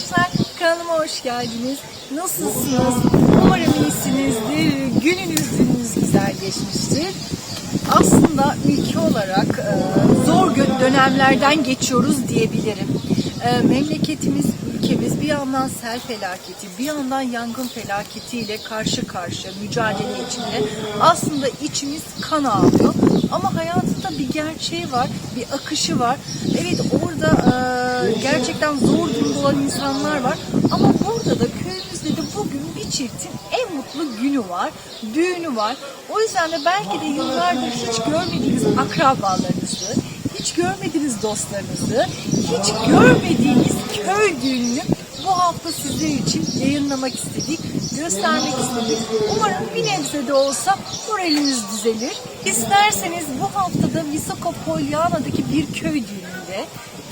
arkadaşlar. Kanalıma hoş geldiniz. Nasılsınız? Umarım iyisinizdir. Gününüz gününüz güzel geçmiştir. Aslında ülke olarak e, dönemlerden geçiyoruz diyebilirim. E, memleketimiz, ülkemiz bir yandan sel felaketi, bir yandan yangın felaketiyle karşı karşıya mücadele içinde. Aslında içimiz kan ağlıyor. Ama hayatında bir gerçeği var, bir akışı var. Evet orada e, gerçekten zor durumda olan insanlar var. Ama burada da köyümüzde de bugün bir çiftin en mutlu günü var, düğünü var. O yüzden de belki de yıllardır hiç görmediğiniz akrabalarınızı, hiç görmediğiniz dostlarınızı, hiç görmediğiniz köy düğününü bu hafta sizler için yayınlamak istedik, göstermek istedik. Umarım bir nebze de olsa moraliniz düzelir. İsterseniz bu haftada Visoko Polyana'daki bir köy düğününde,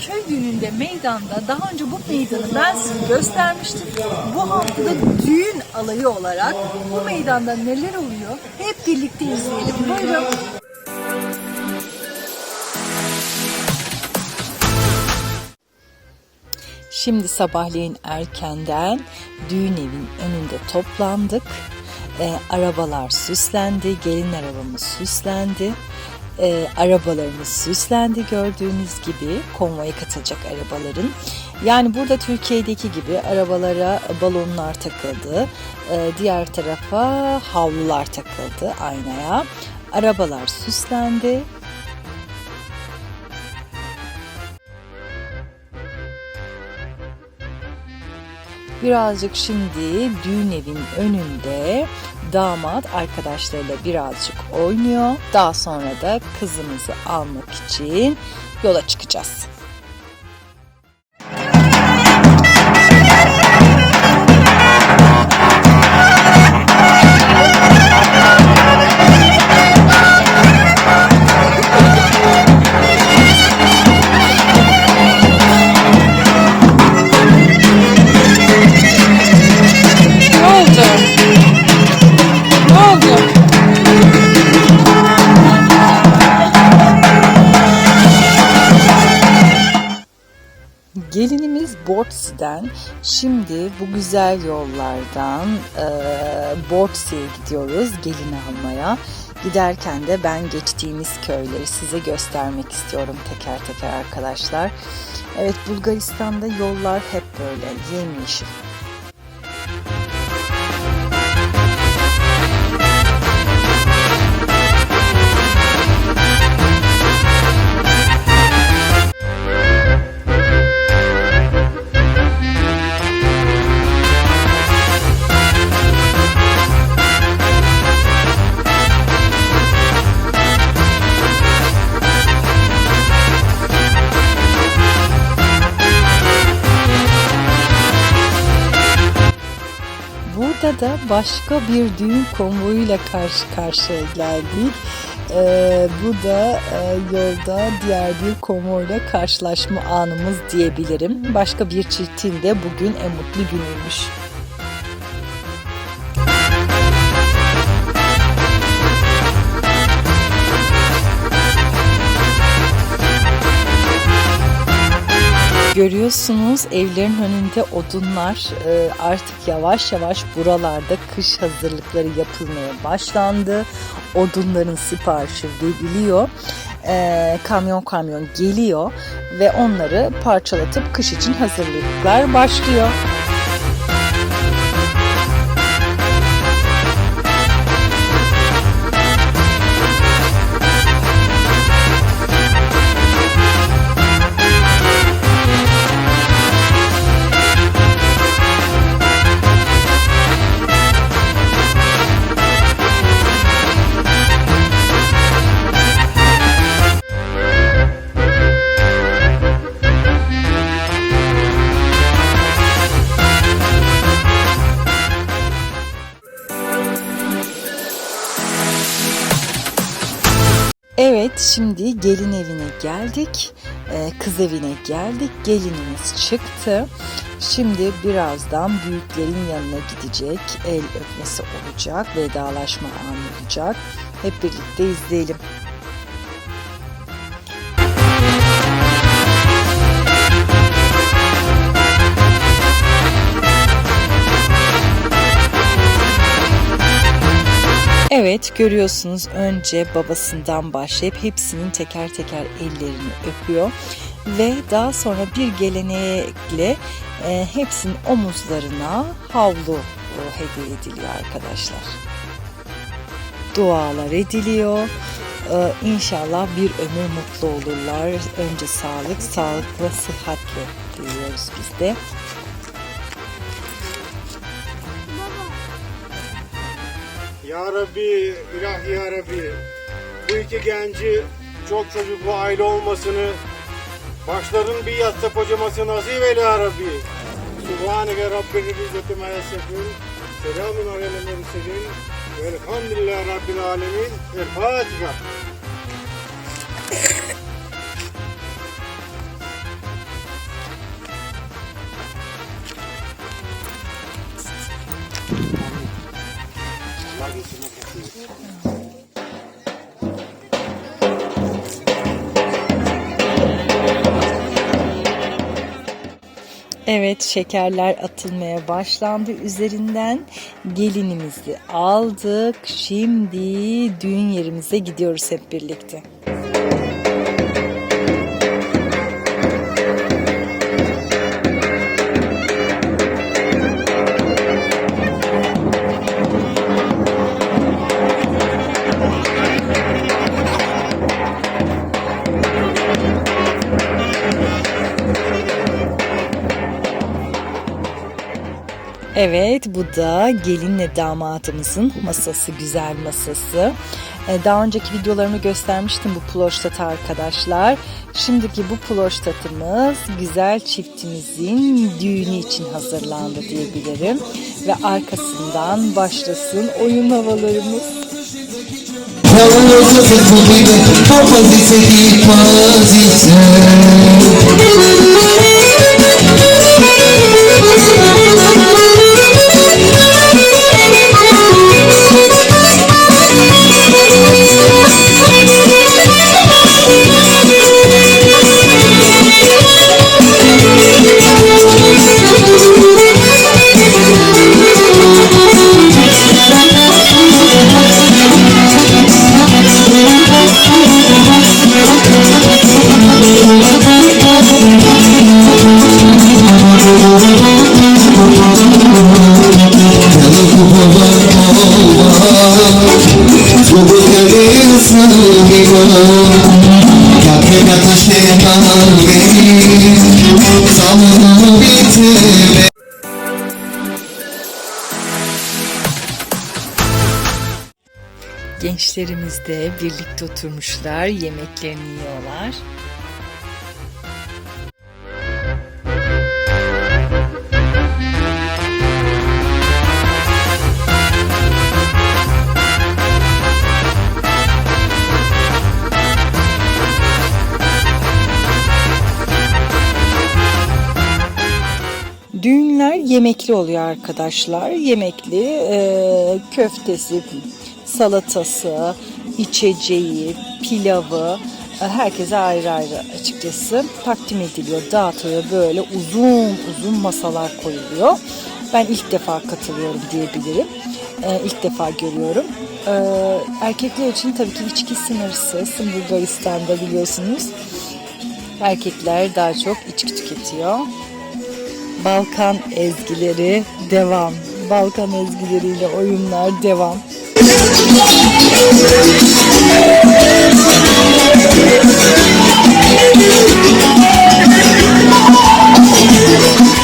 köy düğününde meydanda, daha önce bu meydanı ben size göstermiştim. Bu haftada düğün alayı olarak bu meydanda neler oluyor hep birlikte izleyelim. Buyurun. Şimdi sabahleyin erkenden düğün evin önünde toplandık. Ee, arabalar süslendi, gelin arabamız süslendi. Ee, arabalarımız süslendi gördüğünüz gibi konvoya katılacak arabaların. Yani burada Türkiye'deki gibi arabalara balonlar takıldı. Ee, diğer tarafa havlular takıldı aynaya. Arabalar süslendi. Birazcık şimdi düğün evin önünde damat arkadaşlarıyla birazcık oynuyor. Daha sonra da kızımızı almak için yola çıkacağız. Bortsi'den şimdi bu güzel yollardan e, Bortsi'ye gidiyoruz gelin almaya. Giderken de ben geçtiğimiz köyleri size göstermek istiyorum teker teker arkadaşlar. Evet Bulgaristan'da yollar hep böyle yemyeşil. Burada da başka bir düğün konvoyuyla karşı karşıya geldik. Ee, bu da e, yolda diğer bir konvoyla karşılaşma anımız diyebilirim. Başka bir çiftin de bugün en mutlu günüymüş. Görüyorsunuz evlerin önünde odunlar e, artık yavaş yavaş buralarda kış hazırlıkları yapılmaya başlandı. Odunların siparişi veriliyor. E, kamyon kamyon geliyor ve onları parçalatıp kış için hazırlıklar başlıyor. Şimdi gelin evine geldik. Ee, kız evine geldik. Gelinimiz çıktı. Şimdi birazdan büyüklerin yanına gidecek. El öpmesi olacak. Vedalaşma anı olacak. Hep birlikte izleyelim. Evet görüyorsunuz önce babasından başlayıp hepsinin teker teker ellerini öpüyor ve daha sonra bir gelenekle e, hepsinin omuzlarına havlu e, hediye ediliyor arkadaşlar. Dualar ediliyor. Ee, İnşallah bir ömür mutlu olurlar. Önce sağlık, sağlıkla, sıhhatle diliyoruz biz de. Ya Rabbi, ilah ya Rabbi. Bu iki genci çok çocuklu aile olmasını, başların bir yastık kocaması nasip eyle ya Rabbi. Subhaneke Rabbin izzeti ma yasifun. Selamun aleyhi ve murselin. Velhamdülillahi Rabbil alemin. El Fatiha. Evet şekerler atılmaya başlandı üzerinden. Gelinimizi aldık. Şimdi düğün yerimize gidiyoruz hep birlikte. Evet bu da gelinle damadımızın masası güzel masası. Ee, Daha önceki videolarımı göstermiştim bu ploştatı arkadaşlar. Şimdiki bu ploştatımız güzel çiftimizin düğünü için hazırlandı diyebilirim. Ve arkasından başlasın oyun havalarımız. Yalnız birlikte oturmuşlar, yemeklerini yiyorlar. Düğünler yemekli oluyor arkadaşlar. Yemekli e, köftesi, salatası, içeceği, pilavı e, herkese ayrı ayrı açıkçası takdim ediliyor, dağıtılıyor. Böyle uzun uzun masalar koyuluyor. Ben ilk defa katılıyorum diyebilirim. E, ilk defa görüyorum. E, erkekler için tabii ki içki sınırsız. Bulgaristan'da biliyorsunuz. Erkekler daha çok içki tüketiyor. Balkan ezgileri devam. Balkan ezgileriyle oyunlar devam. Thank you.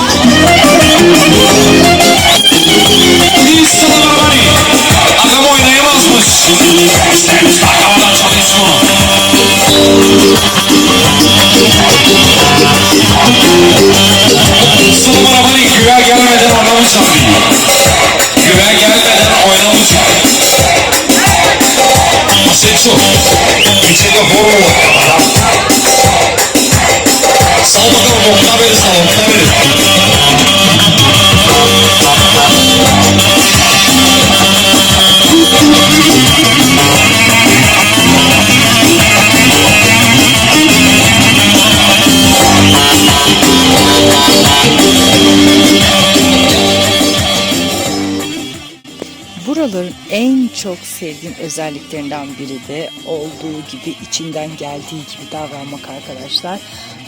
Çok sevdiğim özelliklerinden biri de olduğu gibi içinden geldiği gibi davranmak arkadaşlar.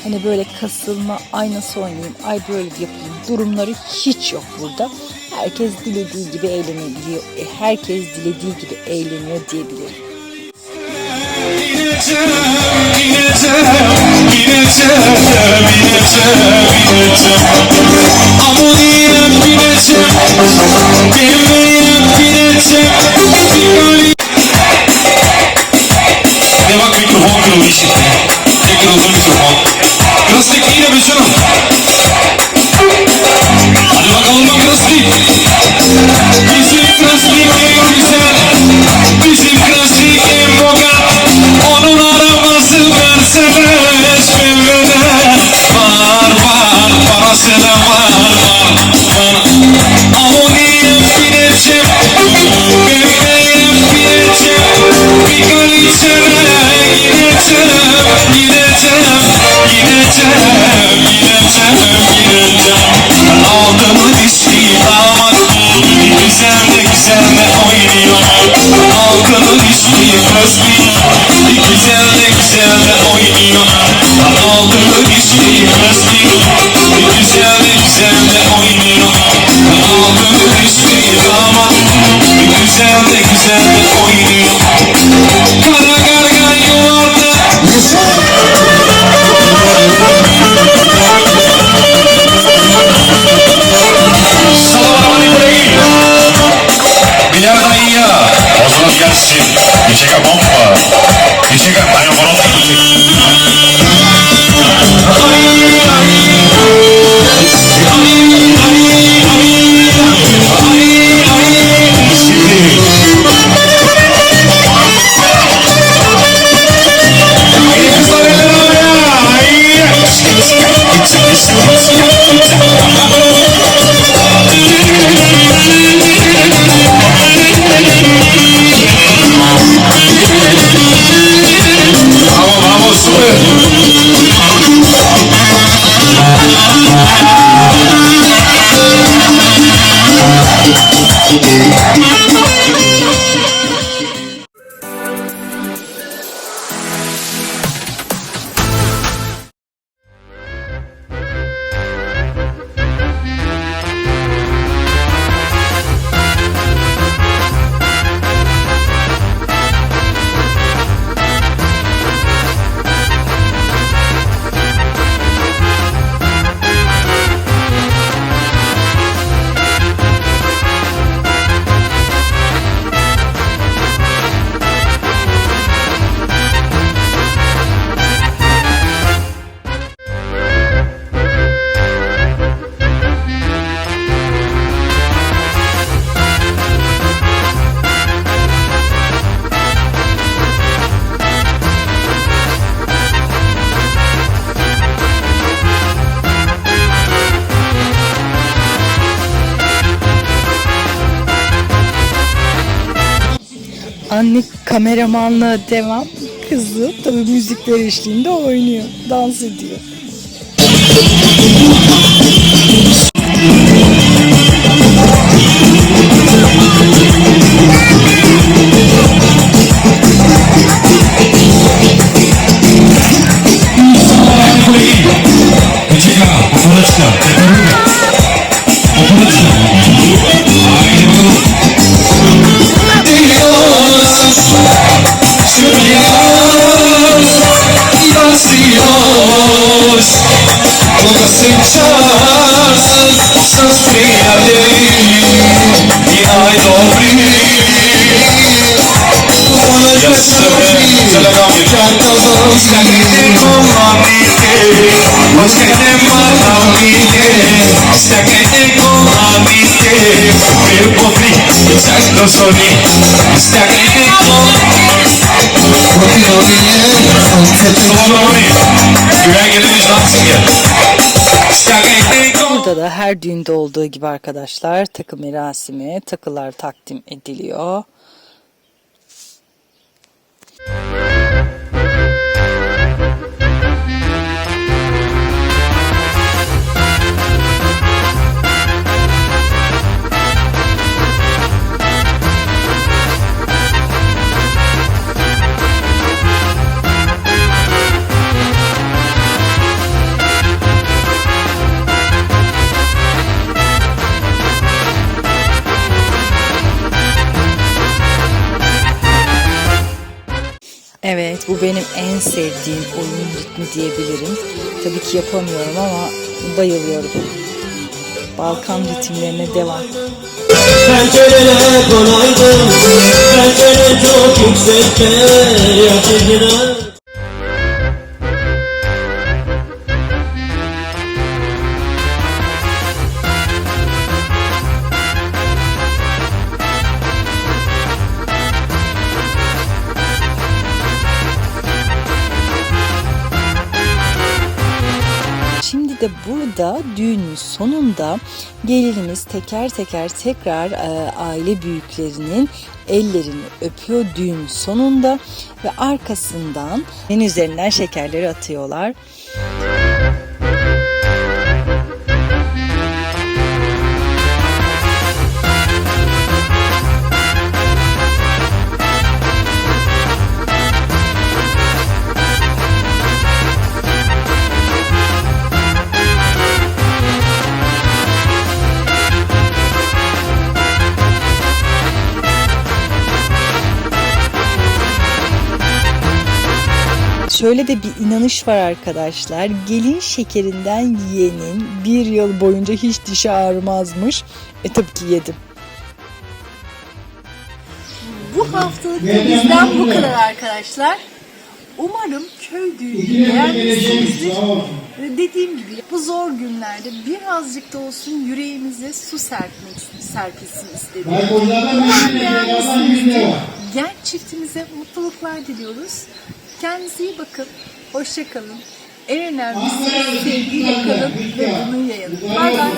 Hani böyle kasılma, ay nasıl oynayayım, ay böyle yapayım durumları hiç yok burada. Herkes dilediği gibi eğlenebiliyor. E, Herkes dilediği gibi eğleniyor diyebilirim. Bineceğim, bineceğim, bineceğim, bineceğim, bineceğim. Amoniyem bineceğim, demeyem bineceğim. Ne bak mikrofon kırılmış. Ne kırıldı mikrofon? Krastik yine be canım. Anne kameramanlığa devam. Kızı tabii müzikler eşliğinde oynuyor, dans ediyor. Burada da her düğünde olduğu gibi arkadaşlar takı merasimi, takılar takdim ediliyor. Bu benim en sevdiğim oyun ritmi diyebilirim. Tabii ki yapamıyorum ama bayılıyorum. Balkan ritimlerine devam. Pencerelere konaydım Pencere çok yüksekte Yakıcına De burada düğünün sonunda gelinimiz teker teker tekrar e, aile büyüklerinin ellerini öpüyor düğün sonunda ve arkasından en üzerinden şekerleri atıyorlar. Şöyle de bir inanış var arkadaşlar. Gelin şekerinden yiyenin bir yıl boyunca hiç dişi ağrımazmış. E tabii ki yedim. Bu haftalık bizden bu kadar arkadaşlar. Umarım köy düğünü beğenmişsinizdir. Dediğim gibi bu zor günlerde birazcık da olsun yüreğimize su serpmek, serpilsin istedim. Umarım beğenmişsinizdir. Genç çiftimize mutluluklar diliyoruz. Kendinize iyi bakın. Hoşça kalın. En önemlisi sevgiyle kalın ve bunu yayın. Bay bay.